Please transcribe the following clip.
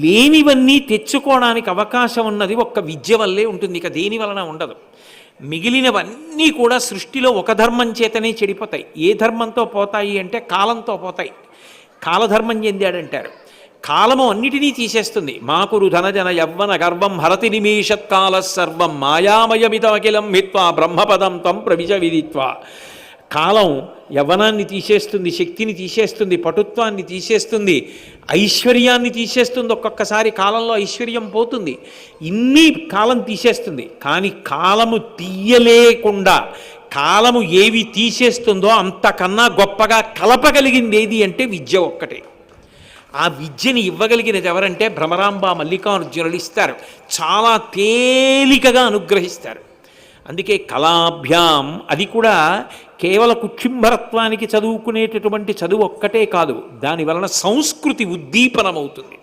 లేనివన్నీ తెచ్చుకోవడానికి అవకాశం ఉన్నది ఒక్క విద్య వల్లే ఉంటుంది ఇక దేని వలన ఉండదు. మిగిలినవన్నీ కూడా సృష్టిలో ఒక ధర్మం చేతనే చెడిపోతాయి. ఏ ధర్మంతో పోతాయి అంటే కాలంతో పోతాయి. కాలధర్మం చెందాడంటారు. కాలము అన్నిటినీ తీసేస్తుంది. మాకురు ధనజన యవ్వన గర్వం హరతి నిమేషత్కాల సర్వం మాయామయమిదమఖిలం హిత్వా బ్రహ్మపదం తం ప్రవిజ విదిత్వా. కాలం యవ్వనాన్ని తీసేస్తుంది శక్తిని తీసేస్తుంది పటుత్వాన్ని తీసేస్తుంది ఐశ్వర్యాన్ని తీసేస్తుంది. ఒక్కొక్కసారి కాలంలో ఐశ్వర్యం పోతుంది. ఇన్ని కాలం తీసేస్తుంది. కానీ కాలము తీయలేకుండా కాలము ఏవి తీసేస్తుందో అంతకన్నా గొప్పగా కలపగలిగింది ఏది అంటే విద్య ఒక్కటే. ఆ విద్యని ఇవ్వగలిగినది ఎవరంటే భ్రమరాంబ మల్లికార్జునులు ఇస్తారు. చాలా తేలికగా అనుగ్రహిస్తారు. అందుకే కళాభ్యాం అది కూడా కేవల కుక్షింభరత్వానికి చదువుకునేటటువంటి చదువు ఒక్కటే కాదు దాని వలన సంస్కృతి ఉద్దీపనమవుతుంది.